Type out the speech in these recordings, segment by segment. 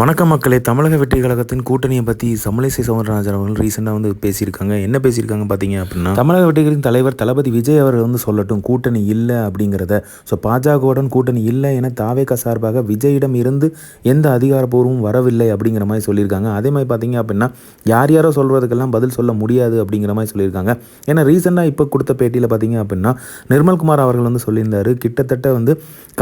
வணக்கம் மக்களே. தமிழக வெற்றி கழகத்தின் கூட்டணியை பற்றி தமிழிசை சவுந்தரராஜன் அவர்கள் ரீசெண்டாக வந்து பேசியிருக்காங்க. என்ன பேசியிருக்காங்க பார்த்தீங்க அப்படின்னா தமிழக வெற்றிகளின் தலைவர் தளபதி விஜய் அவர்கள் வந்து சொல்லட்டும் கூட்டணி இல்லை அப்படிங்கிறத. ஸோ பாஜகவுடன் கூட்டணி இல்லை என தாவேக சார்பாக விஜயிடம் இருந்து எந்த அதிகாரப்பூர்வமும் வரவில்லை அப்படிங்கிற மாதிரி சொல்லியிருக்காங்க. அதே மாதிரி பார்த்தீங்க அப்படின்னா யார் யாரோ சொல்கிறதுக்கெல்லாம் பதில் சொல்ல முடியாது அப்படிங்கிற மாதிரி சொல்லியிருக்காங்க. ஏன்னா ரீசெண்டாக இப்போ கொடுத்த பேட்டியில் பார்த்தீங்க அப்படின்னா நிர்மல்குமார் அவர்கள் வந்து சொல்லியிருந்தாரு கிட்டத்தட்ட வந்து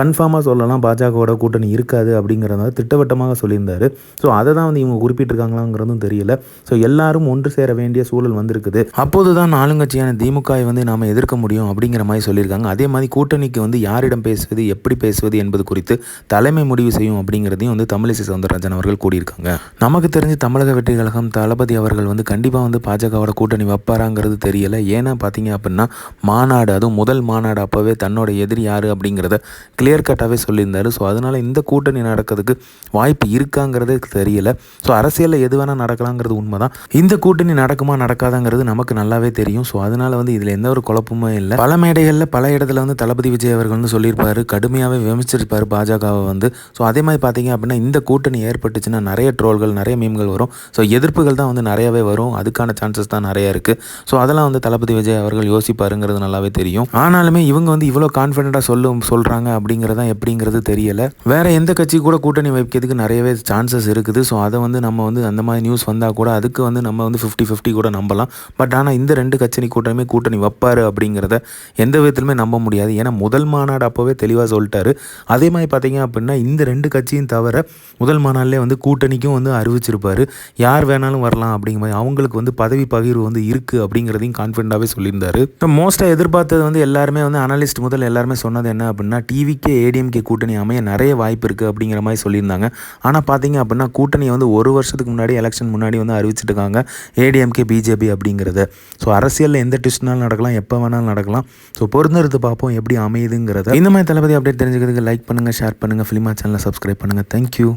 கன்ஃபார்மாக சொல்லலாம் பாஜகவோட கூட்டணி இருக்காது அப்படிங்கிறத திட்டவட்டமாக இருந்தார் ஸோ அதை தான் வந்து இவங்க குறிப்பிட்டிருக்காங்களாங்கிறதும் தெரியல. ஸோ எல்லாரும் ஒன்று சேர வேண்டிய சூழல் வந்திருக்குது. அப்போது தான் ஆளுங்கட்சியான திமுகவை வந்து நாம் எதிர்க்க முடியும் அப்படிங்கிற மாதிரி சொல்லியிருக்காங்க. அதே மாதிரி கூட்டணிக்கு வந்து யாரிடம் பேசுவது எப்படி பேசுவது என்பது குறித்து தலைமை முடிவு செய்யும் அப்படிங்கிறதையும் வந்து தமிழிசை சவுந்தரராஜன் அவர்கள் கூடியிருக்காங்க நமக்கு தெரிஞ்சு தமிழக வெற்றி கழகம் தளபதி அவர்கள் வந்து கண்டிப்பாக வந்து பாஜகவோட கூட்டணி வைப்பாராங்கிறது தெரியல. ஏன்னா பார்த்தீங்க அப்படின்னா மாநாடு அதுவும் முதல் மாநாடு அப்போவே தன்னோட எதிரி யார் அப்படிங்கிறத கிளியர் கட்டாகவே சொல்லியிருந்தார். ஸோ அதனால் இந்த கூட்டணி நடக்கிறதுக்கு வாய்ப்பு இருக்குது இருக்காங்கிறதே தெரியல. ஸோ அரசியலில் எது வேணால் நடக்கலாங்கிறது உண்மை தான் இந்த கூட்டணி நடக்குமா நடக்காதாங்கிறது நமக்கு நல்லாவே தெரியும். ஸோ அதனால் வந்து இதில் எந்த ஒரு குழப்பமும் இல்லை. பல மேடைகளில் பல இடத்துல வந்து தளபதி விஜய் அவர்கள் வந்து சொல்லியிருப்பார். கடுமையாகவே விமர்சிச்சிருப்பார் பாஜகவை வந்து. ஸோ அதே மாதிரி பார்த்தீங்க அப்படின்னா இந்த கூட்டணி ஏற்பட்டுச்சுன்னா நிறைய ட்ரோல்கள் நிறைய மீம்கள் வரும். ஸோ எதிர்ப்புகள் தான் வந்து நிறையவே வரும். அதுக்கான சான்சஸ் தான் நிறைய இருக்குது ஸோ அதெல்லாம் வந்து தளபதி விஜய் அவர்கள் யோசிப்பாருங்கிறது நல்லாவே தெரியும். ஆனாலுமே இவங்க வந்து இவ்வளோ கான்ஃபிடென்ட்டாக சொல்லும் சொல்கிறாங்க அப்படிங்கிறதான் எப்படிங்கிறது தெரியல. வேற எந்த கட்சி கூட கூட்டணி வைக்கிறதுக்கு நிறையவே சான்சஸ் இருக்குது. ஸோ அதை வந்து நம்ம வந்து அந்த மாதிரி நியூஸ் வந்தால் கூட அதுக்கு வந்து நம்ம வந்து ஃபிஃப்டி ஃபிஃப்டி கூட நம்பலாம். பட் ஆனால் இந்த ரெண்டு கட்சி கூட்டமே கூட்டணி வைப்பார் அப்படிங்கிறத எந்த விதத்துலையுமே நம்ப முடியாது. ஏன்னா முதல் மாநாடு அப்போவே தெளிவாக சொல்லிட்டாரு. அதே மாதிரி பார்த்தீங்க அப்படின்னா இந்த ரெண்டு கட்சியும் தவிர முதல் மாநாட்டிலே வந்து கூட்டணிக்கும் வந்து அறிவிச்சிருப்பார். யார் வேணாலும் வரலாம் அப்படிங்கிற மாதிரி அவங்களுக்கு வந்து பதவி பகிர்வு வந்து இருக்குது அப்படிங்கிறதையும் கான்ஃபிடண்ட்டாகவே சொல்லியிருந்தார். இப்போ மோஸ்ட்டாக எதிர்பார்த்தது வந்து எல்லாருமே வந்து அனலிஸ்ட் முதல் எல்லாருமே சொன்னது என்ன அப்படின்னா டிவிக்கே ஏடிஎம்கே கூட்டணி அமைய நிறைய வாய்ப்பு இருக்குது அப்படிங்கிற மாதிரி சொல்லியிருந்தாங்க. ஆனால் பார்த்தீங்க அப்படின்னா கூட்டணியை வந்து ஒரு வருஷத்துக்கு முன்னாடி எலெக்ஷன் முன்னாடி வந்து அறிவிச்சிருக்காங்க. ஏடிஎம்கே பிஜேபி அப்படிங்கிறது. ஸோ அரசியலில் எந்த டிஸ்ட்னாலும் நடக்கலாம் எப்போ வேணாலும் நடக்கலாம். ஸோ பொருந்தெடுத்து பார்ப்போம் எப்படி அமையுதுங்கிறத. இந்த மாதிரி தளபதி அப்டேட் தெரிஞ்சுக்கிறதுக்கு லைக் பண்ணுங்கள் ஷேர் பண்ணுங்கள் ஃபிலிமா சேனலை சப்ஸ்கிரைப் பண்ணுங்கள் தேங்க்யூ